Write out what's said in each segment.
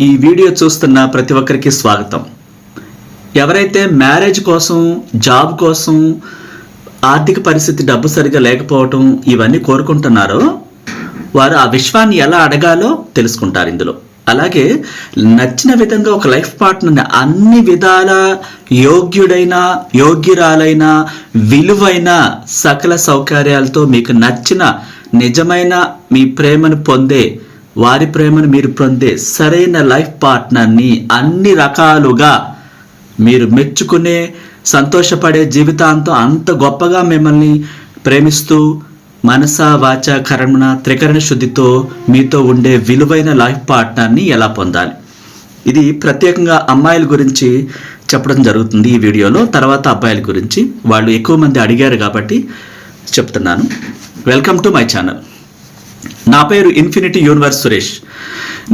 ఈ వీడియో చూస్తున్న ప్రతి ఒక్కరికి స్వాగతం. ఎవరైతే మ్యారేజ్ కోసం జాబ్ కోసం ఆర్థిక పరిస్థితి డబ్బు సరిగా లేకపోవటం ఇవన్నీ కోరుకుంటున్నారో వారు ఆ విశ్వాన్ని ఎలా అడగాలో తెలుసుకుంటారు ఇందులో. అలాగే నచ్చిన విధంగా ఒక లైఫ్ పార్ట్నర్ని అన్ని విధాల యోగ్యుడైన యోగ్యురాలైన విలువైన సకల సౌకర్యాలతో మీకు నచ్చిన నిజమైన మీ ప్రేమను పొందే వారి ప్రేమను మీరు పొందే సరైన లైఫ్ పార్ట్నర్ని అన్ని రకాలుగా మీరు మెచ్చుకునే సంతోషపడే జీవితాంతం అంత గొప్పగా మిమ్మల్ని ప్రేమిస్తూ మనస వాచ కర్మణ త్రికరణ శుద్ధితో మీతో ఉండే విలువైన లైఫ్ పార్ట్నర్ని ఎలా పొందాలి? ఇది ప్రత్యేకంగా అమ్మాయిల గురించి చెప్పడం జరుగుతుంది ఈ వీడియోలో. తర్వాత అబ్బాయిల గురించి వాళ్ళు ఎక్కువ మంది అడిగారు కాబట్టి చెప్తున్నాను. Welcome to my channel. నా పేరు ఇన్ఫినిటీ యూనివర్స్ సురేష్.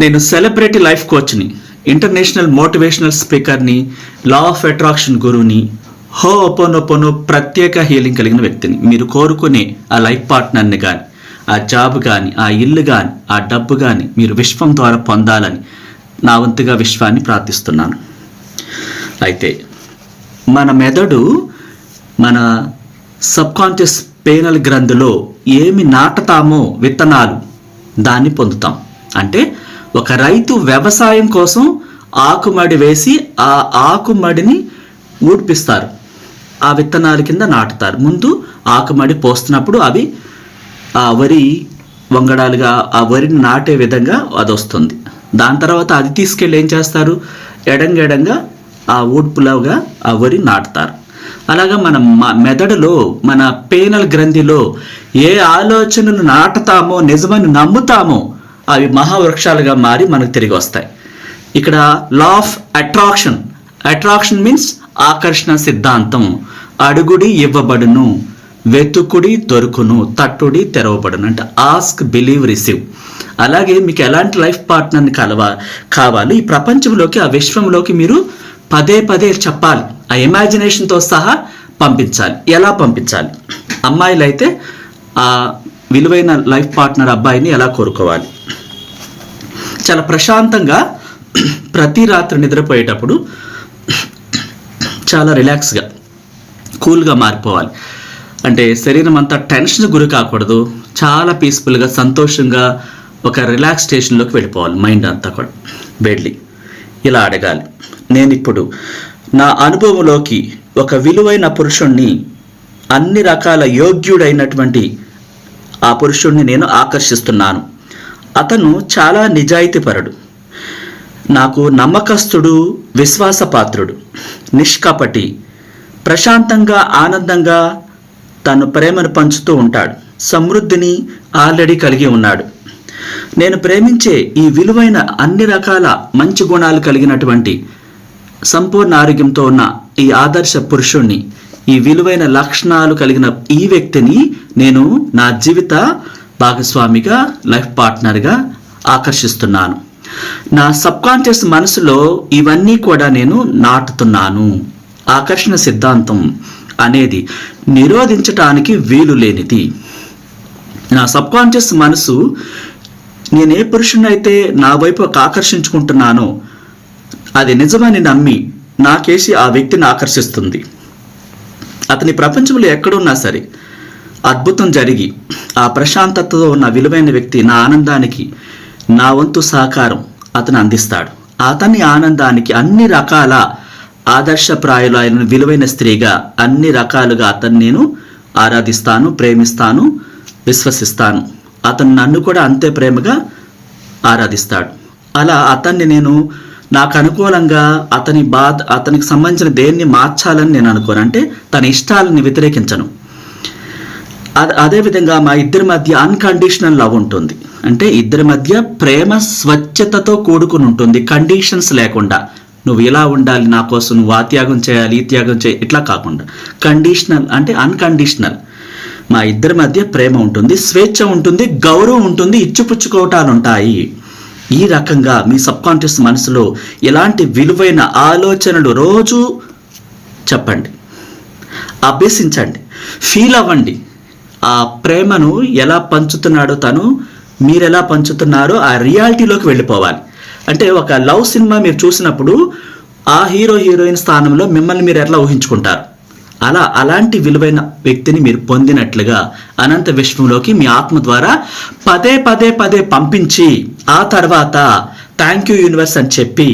నేను సెలబ్రిటీ లైఫ్ కోచ్ని ఇంటర్నేషనల్ మోటివేషనల్ స్పీకర్ని లా ఆఫ్ అట్రాక్షన్ గురువుని హో ఒపోనొపోనో ప్రత్యేక హీలింగ్ కలిగిన వ్యక్తిని. మీరు కోరుకునే ఆ లైఫ్ పార్ట్నర్ని కానీ ఆ జాబ్ కానీ ఆ ఇల్లు కానీ ఆ డబ్బు కానీ మీరు విశ్వం ద్వారా పొందాలని నా వంతుగా విశ్వాన్ని ప్రార్థిస్తున్నాను. అయితే మన మెదడు మన సబ్కాన్షియస్ పేనల్ గ్రంథిలో ఏమి నాటుతామో విత్తనాలు దాన్ని పొందుతాం. అంటే ఒక రైతు వ్యవసాయం కోసం ఆకుమడి వేసి ఆ ఆకుమడిని ఊడ్పిస్తారు. ఆ విత్తనాల కింద నాటుతారు. ముందు ఆకుమడి పోస్తున్నప్పుడు అవి ఆ వరి వంగడాలుగా ఆ వరిని నాటే విధంగా అది వస్తుంది దాని తర్వాత అది తీసుకెళ్ళి ఏం చేస్తారు? ఎడంగెడంగా ఆ ఊడ్పులాగా ఆ వరి నాటుతారు. అలాగా మన మెదడులో మన పేనల్ గ్రంథిలో ఏ ఆలోచనలు నాటుతామో నిజమని నమ్ముతామో అవి మహావృక్షాలుగా మారి మనకు తిరిగి వస్తాయి. ఇక్కడ law of attraction attraction means ఆకర్షణ సిద్ధాంతం. అడుగుడి ఇవ్వబడును వెతుకుడి దొరుకును తట్టుడి తెరవబడును అంటే ఆస్క్ బిలీవ్ రిసీవ్ అలాగే మీకు ఎలాంటి లైఫ్ పార్ట్నర్ని కలవా కావాలి? ఈ ప్రపంచంలోకి ఆ విశ్వంలోకి మీరు పదే పదే చెప్పాలి. ఆ ఇమాజినేషన్తో సహా పంపించాలి. ఎలా పంపించాలి? అమ్మాయిలు అయితే ఆ విలువైన లైఫ్ పార్ట్నర్ అబ్బాయిని ఎలా కోరుకోవాలి? చాలా ప్రశాంతంగా ప్రతి రాత్రి నిద్రపోయేటప్పుడు చాలా రిలాక్స్గా కూల్గా మారిపోవాలి. అంటే శరీరం అంతా టెన్షన్ గురి కాకూడదు. చాలా పీస్ఫుల్గా సంతోషంగా ఒక రిలాక్స్టేషన్లోకి వెళ్ళిపోవాలి. మైండ్ అంతా కూడా వెళ్ళి ఇలా అడగాలి. నేను ఇప్పుడు నా అనుభవంలోకి ఒక విలువైన పురుషుణ్ణి అన్ని రకాల యోగ్యుడైనటువంటి ఆ పురుషుణ్ణి నేను ఆకర్షిస్తున్నాను. అతను చాలా నిజాయితీపరుడు. నాకు నమ్మకస్తుడు విశ్వాసపాత్రుడు నిష్కపటి ప్రశాంతంగా ఆనందంగా తను ప్రేమను పంచుతూ ఉంటాడు. సమృద్ధిని ఆల్రెడీ కలిగి ఉన్నాడు. నేను ప్రేమించే ఈ విలువైన అన్ని రకాల మంచి గుణాలు కలిగినటువంటి సంపూర్ణ ఆరోగ్యంతో ఉన్న ఈ ఆదర్శ పురుషుణ్ణి ఈ విలువైన లక్షణాలు కలిగిన ఈ వ్యక్తిని నేను నా జీవిత భాగస్వామిగా లైఫ్ పార్ట్నర్గా ఆకర్షిస్తున్నాను. నా సబ్కాన్షియస్ మనసులో ఇవన్నీ కూడా నేను నాటుతున్నాను. ఆకర్షణ సిద్ధాంతం అనేది నిరోధించటానికి వీలు లేనిది. నా సబ్కాన్షియస్ మనసు నేను ఏ పురుషునైతే నా వైపు ఆకర్షించుకుంటున్నానో అది నిజమని నమ్మి నాకేసి ఆ వ్యక్తిని ఆకర్షిస్తుంది. అతని ప్రపంచంలో ఎక్కడున్నా సరే అద్భుతం జరిగి ఆ ప్రశాంతతతో ఉన్న విలువైన వ్యక్తి నా ఆనందానికి నా వంతు సహకారం అతను అందిస్తాడు. అతని ఆనందానికి అన్ని రకాల ఆదర్శప్రాయులైన విలువైన స్త్రీగా అన్ని రకాలుగా అతన్ని నేను ఆరాధిస్తాను ప్రేమిస్తాను విశ్వసిస్తాను. అతను నన్ను కూడా అంతే ప్రేమగా ఆరాధిస్తాడు. అలా అతన్ని నేను నాకు అనుకూలంగా అతని బాధ అతనికి సంబంధించిన దేన్ని మార్చాలని నేను అనుకోను. అంటే తన ఇష్టాలని వ్యతిరేకించను. అదేవిధంగా మా ఇద్దరి మధ్య అన్కండిషనల్ లవ్ ఉంటుంది. అంటే ఇద్దరి మధ్య ప్రేమ స్వచ్ఛతతో కూడుకుని ఉంటుంది. కండిషన్స్ లేకుండా. నువ్వు ఇలా ఉండాలి నా కోసం నువ్వు ఆ త్యాగం చేయాలి ఈ త్యాగం చేయాలి ఇట్లా కాకుండా. కండిషనల్ అంటే అన్కండిషనల్ మా ఇద్దరి మధ్య ప్రేమ ఉంటుంది స్వేచ్ఛ ఉంటుంది గౌరవం ఉంటుంది ఇచ్చిపుచ్చుకోవటాలు ఉంటాయి. ఈ రకంగా మీ సబ్కాన్షియస్ మనసులో ఎలాంటి విలువైన ఆలోచనలు రోజు చెప్పండి. అభ్యసించండి. ఫీల్ అవ్వండి. ఆ ప్రేమను ఎలా పంచుతున్నాడో తను మీరు ఎలా పంచుతున్నారో ఆ రియాలిటీలోకి వెళ్ళిపోవాలి. అంటే ఒక లవ్ సినిమా మీరు చూసినప్పుడు ఆ హీరో హీరోయిన్ స్థానంలో మిమ్మల్ని మీరు ఎట్లా ఊహించుకుంటారు? అలా అలాంటి విలువైన వ్యక్తిని మీరు పొందినట్లుగా అనంత విశ్వంలోకి మీ ఆత్మ ద్వారా పదే పదే పదే పంపించి ఆ తర్వాత థ్యాంక్ యూ యూనివర్స్ అని చెప్పి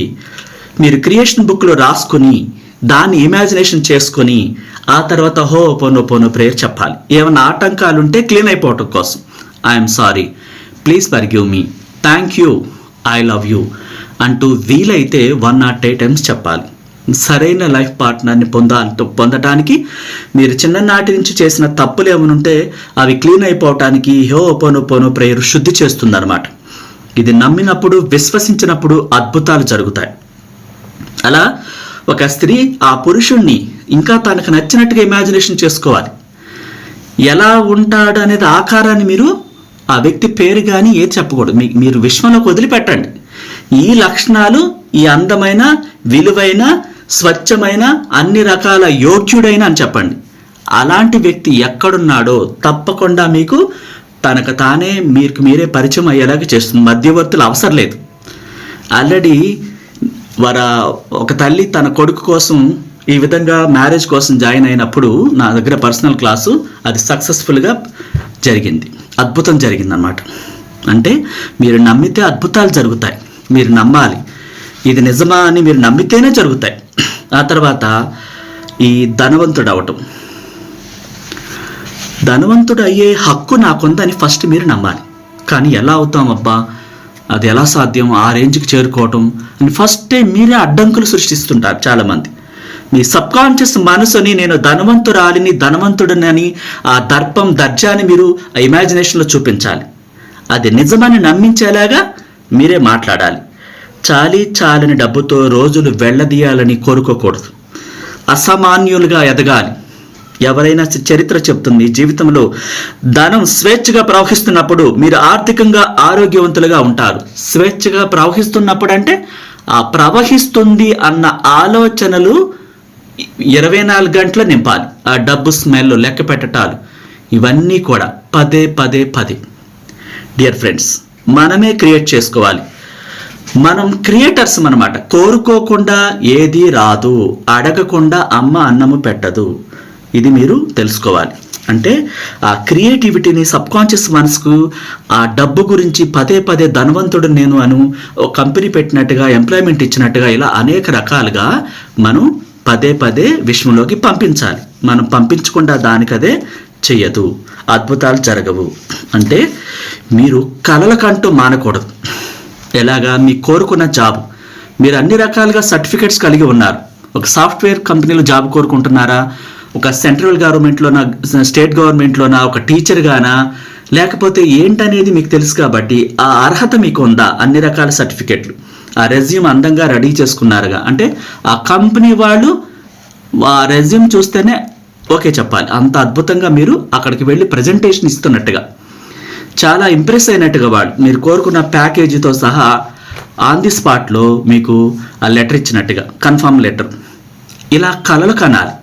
మీరు క్రియేషన్ బుక్లో రాసుకుని దాన్ని ఇమాజినేషన్ చేసుకొని ఆ తర్వాత హో పోనో పోనో ప్రేయర్ చెప్పాలి. ఏమైనా ఆటంకాలు ఉంటే క్లీన్ అయిపోవటం కోసం. I'm sorry please forgive me thank you I love you అంటూ వీలైతే వన్ నాట్ ఎయిట్ టైమ్స్ చెప్పాలి. సరైన లైఫ్ పార్ట్నర్ని పొందాలంటూ పొందటానికి మీరు చిన్ననాటి నుంచి చేసిన తప్పులు ఏమనుంటే ఉంటే అవి క్లీన్ అయిపోవటానికి హో పోనో పోను ప్రేయర్ శుద్ధి చేస్తుందన్నమాట. ఇది నమ్మినప్పుడు విశ్వసించినప్పుడు అద్భుతాలు జరుగుతాయి. అలా ఒక స్త్రీ ఆ పురుషుణ్ణి ఇంకా తనకు నచ్చినట్టుగా ఇమాజినేషన్ చేసుకోవాలి. ఎలా ఉంటాడు అనేది ఆకారాన్ని మీరు ఆ వ్యక్తి పేరు కానీ ఏది చెప్పకూడదు. మీ మీరు విశ్వంలోకి వదిలిపెట్టండి. ఈ లక్షణాలు ఈ అందమైన విలువైన స్వచ్ఛమైన అన్ని రకాల యోగ్యుడైన అని చెప్పండి. అలాంటి వ్యక్తి ఎక్కడున్నాడో తప్పకుండా మీకు తనకు తానే మీకు మీరే పరిచయం అయ్యేలాగా చేస్తుంది. మధ్యవర్తులు అవసరం లేదు. ఆల్రెడీ వర ఒక తల్లి తన కొడుకు కోసం ఈ విధంగా మ్యారేజ్ కోసం జాయిన్ అయినప్పుడు నా దగ్గర పర్సనల్ క్లాసు అది సక్సెస్ఫుల్గా జరిగింది. అద్భుతం జరిగిందనమాట అంటే మీరు నమ్మితే అద్భుతాలు జరుగుతాయి. మీరు నమ్మాలి. ఇది నిజమా అని మీరు నమ్మితేనే జరుగుతాయి. ఆ తర్వాత ఈ ధనవంతుడు అవటం ధనవంతుడు అయ్యే హక్కు నాకుందని ఫస్ట్ మీరు నమ్మాలి. కానీ ఎలా అవుతాం అబ్బా అది ఎలా సాధ్యం? ఆ రేంజ్కి చేరుకోవటం అని ఫస్టే మీరే అడ్డంకులు సృష్టిస్తుంటారు చాలామంది. మీ సబ్కాన్షియస్ మనసుని నేను ధనవంతురాలిని ధనవంతుడిని ఆ దర్పం దర్జాని మీరు ఆ ఇమాజినేషన్లో చూపించాలి. అది నిజమని నమ్మించేలాగా మీరే మాట్లాడాలి. చాలీ చాలని డబ్బుతో రోజులు వెళ్ళదీయాలని కోరుకోకూడదు. అసామాన్యులుగా ఎదగాలి. ఎవరైనా చరిత్ర చెప్తుంది జీవితంలో ధనం స్వేచ్ఛగా ప్రవహిస్తున్నప్పుడు మీరు ఆర్థికంగా ఆరోగ్యవంతులుగా ఉంటారు. స్వేచ్ఛగా ప్రవహిస్తున్నప్పుడు అంటే ఆ ప్రవహిస్తుంది అన్న ఆలోచనలు ఇరవై నాలుగు గంటలు నింపాలి. ఆ డబ్బు స్మెల్ లెక్క పెట్టటాలు ఇవన్నీ కూడా పదే పదే పదే. డియర్ ఫ్రెండ్స్ మనమే క్రియేట్ చేసుకోవాలి. మనం క్రియేటర్స్ అనమాట కోరుకోకుండా ఏది రాదు. అడగకుండా అమ్మ అన్నము పెట్టదు. ఇది మీరు తెలుసుకోవాలి. అంటే ఆ క్రియేటివిటీని సబ్కాన్షియస్ మనసుకు ఆ డబ్బు గురించి పదే పదే ధనవంతుడు నేను అను ఒక కంపెనీ పెట్టినట్టుగా ఎంప్లాయ్మెంట్ ఇచ్చినట్టుగా ఇలా అనేక రకాలుగా మనం పదే పదే విశ్వంలోకి పంపించాలి. మనం పంపించకుండా దానికదే చెయ్యదు. అద్భుతాలు జరగవు. అంటే మీరు కలలకంటూ మానకూడదు. ఎలాగా మీ కోరుకున్న జాబ్? మీరు అన్ని రకాలుగా సర్టిఫికెట్స్ కలిగి ఉన్నారు. ఒక సాఫ్ట్వేర్ కంపెనీలో జాబ్ కోరుకుంటున్నారా? ఒక సెంట్రల్ గవర్నమెంట్లోనా స్టేట్ గవర్నమెంట్లోనా ఒక టీచర్గానా? లేకపోతే ఏంటనేది మీకు తెలుసు కాబట్టి ఆ అర్హత మీకు ఉందా? అన్ని రకాల సర్టిఫికెట్లు. ఆ రెజ్యూమ్ అందంగా రెడీ చేసుకున్నారుగా. అంటే ఆ కంపెనీ వాళ్ళు ఆ రెజ్యూమ్ చూస్తేనే ఓకే చెప్పాలి. అంత అద్భుతంగా మీరు అక్కడికి వెళ్ళి ప్రజెంటేషన్ ఇస్తున్నట్టుగా. చాలా ఇంప్రెస్ అయినట్టుగా వాళ్ళు మీరు కోరుకున్న ప్యాకేజీతో సహా ఆన్ ది స్పాట్లో మీకు ఆ లెటర్ ఇచ్చినట్టుగా కన్ఫర్మ్ లెటర్ ఇలా కలలు కనాలి.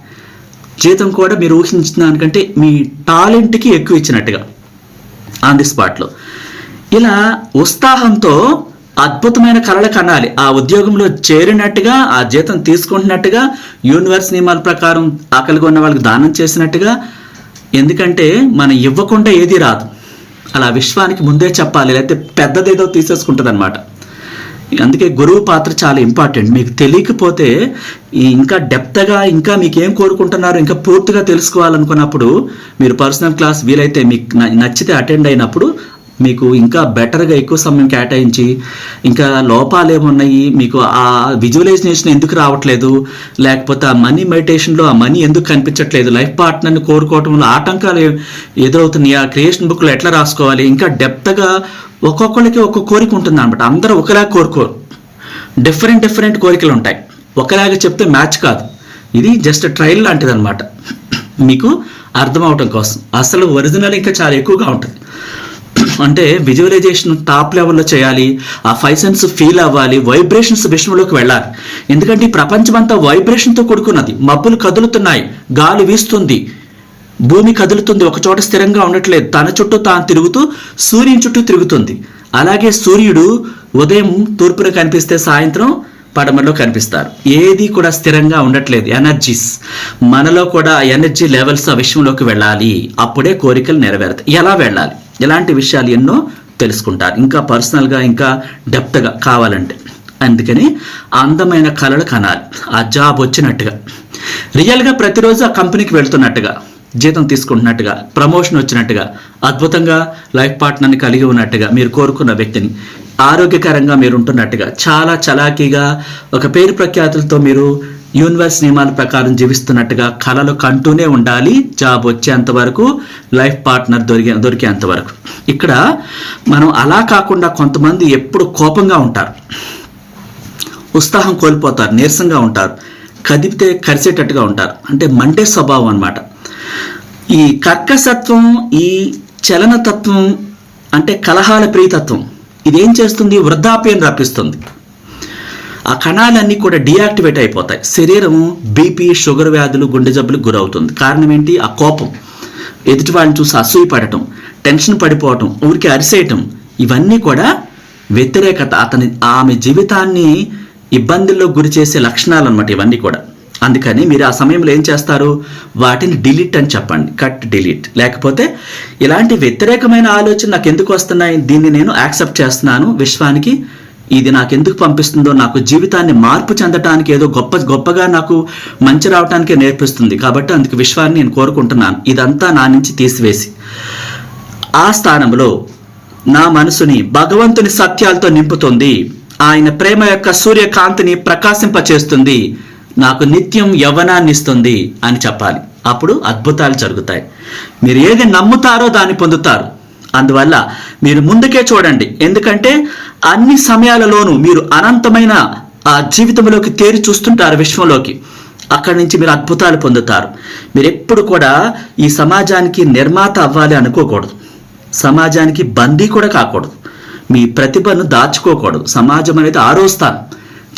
జీతం కూడా మీరు ఊహించిన దానికంటే మీ టాలెంట్కి ఎక్కువ ఇచ్చినట్టుగా ఆన్ ది స్పాట్లో ఇలా ఉత్సాహంతో అద్భుతమైన కళలు కనాలి. ఆ ఉద్యోగంలో చేరినట్టుగా ఆ జీతం తీసుకుంటున్నట్టుగా యూనివర్స్ నియమాల ప్రకారం ఆకలిగా ఉన్న వాళ్ళకి దానం చేసినట్టుగా. ఎందుకంటే మనం ఇవ్వకుండా ఏది రాదు. అలా విశ్వానికి ముందే చెప్పాలి లేకపోతే పెద్దదేదో తీసేసుకుంటుంది అనమాట అందుకే గురువు పాత్ర చాలా ఇంపార్టెంట్. మీకు తెలియకపోతే ఇంకా డెప్త్గా ఇంకా మీకు ఏం కోరుకుంటున్నారో ఇంకా పూర్తిగా తెలుసుకోవాలనుకున్నప్పుడు మీరు పర్సనల్ క్లాస్ వీలైతే మీకు నచ్చితే అటెండ్ అయినప్పుడు మీకు ఇంకా బెటర్గా ఎక్కువ సమయం కేటాయించి ఇంకా లోపాలు ఏమున్నాయి మీకు ఆ విజువలైజేషన్ ఎందుకు రావట్లేదు లేకపోతే ఆ మనీ మెడిటేషన్లో ఆ మనీ ఎందుకు కనిపించట్లేదు లైఫ్ పార్ట్నర్ని కోరుకోవటంలో ఆటంకాలు ఎదురవుతున్నాయి ఆ క్రియేషన్ బుక్లో ఎట్లా రాసుకోవాలి ఇంకా డెప్త్గా ఒక్కొక్కరికి ఒక్కొక్క కోరిక ఉంటుంది అనమాట అందరూ ఒకలా కోరుకోరు డిఫరెంట్ డిఫరెంట్ కోరికలు ఉంటాయి. ఒకలాగా చెప్తే మ్యాచ్ కాదు. ఇది జస్ట్ ట్రయల్ లాంటిది అనమాట మీకు అర్థం అవటం కోసం. అసలు ఒరిజినల్ ఇంకా చాలా ఎక్కువగా ఉంటుంది. అంటే విజువలైజేషన్ టాప్ లెవెల్లో చేయాలి ఆ ఫైవ్ సెన్స్ ఫీల్ అవ్వాలి వైబ్రేషన్స్ విషయంలోకి వెళ్ళాలి. ఎందుకంటే ఈ ప్రపంచం అంతా వైబ్రేషన్తో కూడుకున్నది. మబ్బులు కదులుతున్నాయి గాలి వీస్తుంది భూమి కదులుతుంది ఒకచోట స్థిరంగా ఉండట్లేదు. తన చుట్టూ తాను తిరుగుతూ సూర్యుని చుట్టూ తిరుగుతుంది. అలాగే సూర్యుడు ఉదయం తూర్పున కనిపిస్తే సాయంత్రం పడమలో కనిపిస్తారు. ఏది కూడా స్థిరంగా ఉండట్లేదు. ఎనర్జీస్ మనలో కూడా ఎనర్జీ లెవెల్స్ ఆ విషయంలోకి వెళ్ళాలి. అప్పుడే కోరికలు నెరవేరుతాయి. ఎలా వెళ్ళాలి? ఇలాంటి విషయాలు ఎన్నో తెలుసుకుంటారు. ఇంకా పర్సనల్గా ఇంకా డెప్త్గా కావాలంటే. అందుకని అందమైన కళలు కనాలి. ఆ జాబ్ వచ్చినట్టుగా. రియల్గా ప్రతిరోజు ఆ కంపెనీకి వెళ్తున్నట్టుగా. జీతం తీసుకుంటున్నట్టుగా. ప్రమోషన్ వచ్చినట్టుగా. అద్భుతంగా లైఫ్ పార్ట్నర్ని కలిగి ఉన్నట్టుగా మీరు కోరుకున్న వ్యక్తిని. ఆరోగ్యకరంగా మీరు ఉంటున్నట్టుగా. చాలా చలాకీగా ఒక పేరు ప్రఖ్యాతులతో మీరు యూనివర్స్ నియమాల ప్రకారం జీవిస్తున్నట్టుగా కళలు కంటూనే ఉండాలి. జాబ్ వచ్చేంత వరకు లైఫ్ పార్ట్నర్ దొరికే దొరికేంత వరకు. ఇక్కడ మనం అలా కాకుండా కొంతమంది ఎప్పుడు కోపంగా ఉంటారు. ఉత్సాహం కోల్పోతారు నీరసంగా ఉంటారు. కదిపితే కరిసేటట్టుగా ఉంటారు. అంటే మండే స్వభావం అన్నమాట. ఈ కర్కసత్వం ఈ చలనతత్వం అంటే కలహాల ప్రియతత్వం ఇదేం చేస్తుంది? వృద్ధాప్యం రప్పిస్తుంది. ఆ కణాలన్నీ కూడా డియాక్టివేట్ అయిపోతాయి. శరీరం బీపీ షుగర్ వ్యాధులు గుండె జబ్బులకు గురవుతుంది. కారణం ఏంటి? ఆ కోపం. ఎదుటి వాళ్ళని చూసి అసూయ పడటం టెన్షన్ పడిపోవటం ఊరికి అరిసేయటం ఇవన్నీ కూడా వ్యతిరేకత. అతని ఆమె జీవితాన్ని ఇబ్బందుల్లో గురి చేసే లక్షణాలు అనమాట ఇవన్నీ కూడా. అందుకని మీరు ఆ సమయంలో ఏం చేస్తారు? వాటిని డిలీట్ అని చెప్పండి. Cut delete. లేకపోతే ఇలాంటి వ్యతిరేకమైన ఆలోచన నాకు ఎందుకు వస్తున్నాయి? దీన్ని నేను యాక్సెప్ట్ చేస్తున్నాను విశ్వానికి. ఇది నాకు ఎందుకు పంపిస్తుందో నాకు జీవితాన్ని మార్పు చెందటానికి ఏదో గొప్ప గొప్పగా నాకు మంచి రావటానికే నేర్పిస్తుంది. కాబట్టి అందుకు విశ్వాన్ని నేను కోరుకుంటున్నాను. ఇదంతా నా నుంచి తీసివేసి. ఆ స్థానంలో నా మనసుని భగవంతుని సత్యాలతో నింపుతుంది. ఆయన ప్రేమ యొక్క సూర్యకాంతిని ప్రకాశింపచేస్తుంది. నాకు నిత్యం యవ్వనాన్ని ఇస్తుంది అని చెప్పాలి. అప్పుడు అద్భుతాలు జరుగుతాయి. మీరు ఏది నమ్ముతారో దాన్ని పొందుతారు. అందువల్ల మీరు ముందుకే చూడండి. ఎందుకంటే అన్ని సమయాలలోనూ మీరు అనంతమైన ఆ జీవితంలోకి తేరి చూస్తుంటారు విశ్వంలోకి. అక్కడి నుంచి మీరు అద్భుతాలు పొందుతారు. మీరు ఎప్పుడు కూడా ఈ సమాజానికి నిర్మాత అవ్వాలి అనుకోకూడదు. సమాజానికి బందీ కూడా కాకూడదు. మీ ప్రతిభను దాచుకోకూడదు. సమాజం అనేది ఆరో స్థానం.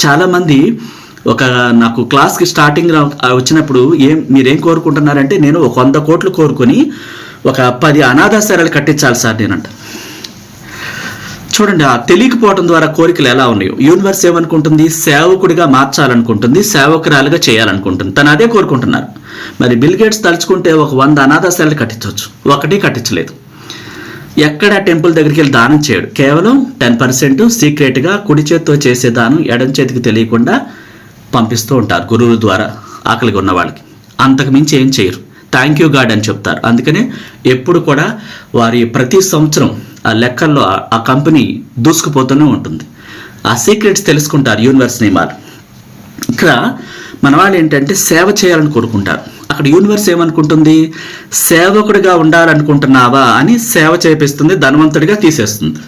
చాలామంది ఒక నాకు క్లాస్కి స్టార్టింగ్ వచ్చినప్పుడు ఏం మీరేం కోరుకుంటున్నారంటే నేను ఒక వంద కోట్లు కోరుకొని ఒక పది అనాథాశ్రయాలు కట్టించాలి సార్ నేనంట. చూడండి ఆ తెలియకపోవడం ద్వారా కోరికలు ఎలా ఉన్నాయో. యూనివర్స్ ఏమనుకుంటుంది? సేవకుడిగా మార్చాలనుకుంటుంది సేవకురాలుగా చేయాలనుకుంటుంది. తను అదే కోరుకుంటున్నారు. మరి బిల్ గేట్స్ తలుచుకుంటే ఒక వంద అనాథాశ్రయాలు కట్టించవచ్చు. ఒకటి కట్టించలేదు. ఎక్కడ టెంపుల్ దగ్గరికి వెళ్ళి దానం చేయడు. కేవలం టెన్ పర్సెంట్ సీక్రెట్గా కుడి చేతితో చేసే దానం ఎడం చేతికి తెలియకుండా పంపిస్తూ ఉంటారు గురువుల ద్వారా ఆకలిగా ఉన్న వాళ్ళకి. అంతకు మించి ఏం చేయరు. థ్యాంక్ యూ గాడ్ అని చెప్తారు. అందుకనే ఎప్పుడు కూడా వారి ప్రతి సంవత్సరం ఆ లెక్కల్లో ఆ- కంపెనీ దూసుకుపోతూనే ఉంటుంది. ఆ సీక్రెట్స్ తెలుసుకుంటారు యూనివర్స్ నియమాలు ఇక్కడ మన వాళ్ళు ఏంటంటే సేవ చేయాలని కోరుకుంటారు. అక్కడ యూనివర్స్ ఏమనుకుంటుంది? సేవకుడిగా ఉండాలనుకుంటున్నావా అని సేవ చేపిస్తుంది ధనవంతుడిగా తీసేస్తుంది.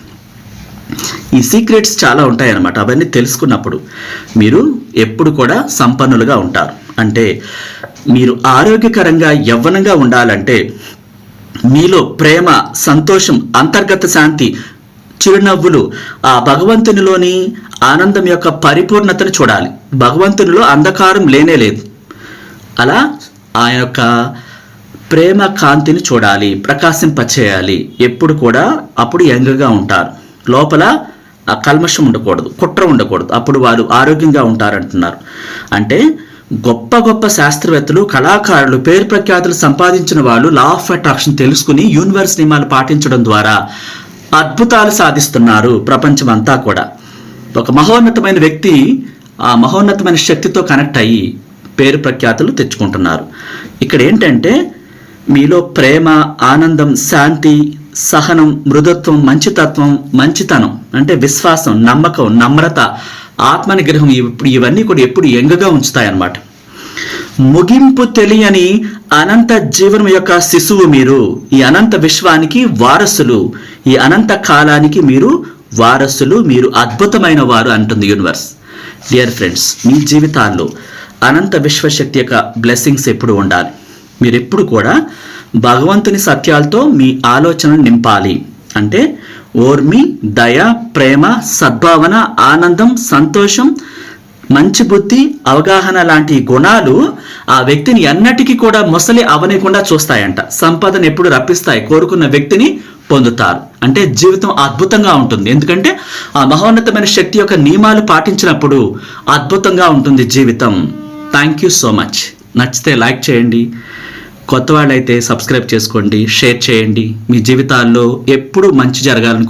ఈ సీక్రెట్స్ చాలా ఉంటాయన్నమాట. అవన్నీ తెలుసుకున్నప్పుడు మీరు ఎప్పుడు కూడా సంపన్నులుగా ఉంటారు. అంటే మీరు ఆరోగ్యకరంగా యవ్వనంగా ఉండాలంటే మీలో ప్రేమ సంతోషం అంతర్గత శాంతి చిరునవ్వులు ఆ భగవంతునిలోని ఆనందం యొక్క పరిపూర్ణతను చూడాలి. భగవంతునిలో అంధకారం లేనే లేదు. అలా ఆ యొక్క ప్రేమ కాంతిని చూడాలి ప్రకాశింపచేయాలి. ఎప్పుడు కూడా అప్పుడు యంగ్గా ఉంటారు. లోపల ఆ కల్మషం ఉండకూడదు కుట్ర ఉండకూడదు. అప్పుడు వారు ఆరోగ్యంగా ఉంటారంటున్నారు. అంటే గొప్ప గొప్ప శాస్త్రవేత్తలు కళాకారులు పేరు ప్రఖ్యాతులు సంపాదించిన వాళ్ళు లా ఆఫ్ అట్రాక్షన్ తెలుసుకుని యూనివర్స్ నియమాలు పాటించడం ద్వారా అద్భుతాలు సాధిస్తున్నారు ప్రపంచం అంతా కూడా. ఒక మహోన్నతమైన వ్యక్తి ఆ మహోన్నతమైన శక్తితో కనెక్ట్ అయ్యి పేరు ప్రఖ్యాతులు తెచ్చుకుంటున్నారు. ఇక్కడ ఏంటంటే మీలో ప్రేమ ఆనందం శాంతి సహనం మృదుత్వం మంచితత్వం మంచితనం అంటే విశ్వాసం నమ్మకం నమ్రత ఆత్మ నిగ్రహం ఇప్పుడు ఇవన్నీ కూడా ఎప్పుడు ఎంగగా ఉంచుతాయన్నమాట. ముగింపు తెలియని అనంత జీవనం యొక్క శిశువు మీరు ఈ అనంత విశ్వానికి వారసులు ఈ అనంత కాలానికి మీరు వారసులు మీరు అద్భుతమైన వారు అంటుంది యూనివర్స్. డియర్ ఫ్రెండ్స్ మీ జీవితాల్లో అనంత విశ్వశక్తి యొక్క బ్లెస్సింగ్స్ ఎప్పుడు ఉండాలి? మీరు ఎప్పుడు కూడా భగవంతుని సత్యాలతో మీ ఆలోచనను నింపాలి. అంటే ఓర్మి దయ ప్రేమ సద్భావన ఆనందం సంతోషం మంచి బుద్ధి అవగాహన లాంటి గుణాలు ఆ వ్యక్తిని ఎన్నటికీ కూడా మొసలి అవనీయకుండా చూస్తాయంట. సంపదను ఎప్పుడు రప్పిస్తాయి కోరుకున్న వ్యక్తిని పొందుతారు. అంటే జీవితం అద్భుతంగా ఉంటుంది. ఎందుకంటే ఆ మహోన్నతమైన శక్తి యొక్క నియమాలు పాటించినప్పుడు అద్భుతంగా ఉంటుంది జీవితం. థ్యాంక్ యూ సో మచ్ నచ్చితే లైక్ చేయండి. కొత్త వాళ్ళైతే సబ్స్క్రైబ్ చేసుకోండి షేర్ చేయండి. మీ జీవితాల్లో ఎప్పుడూ మంచి జరగాలని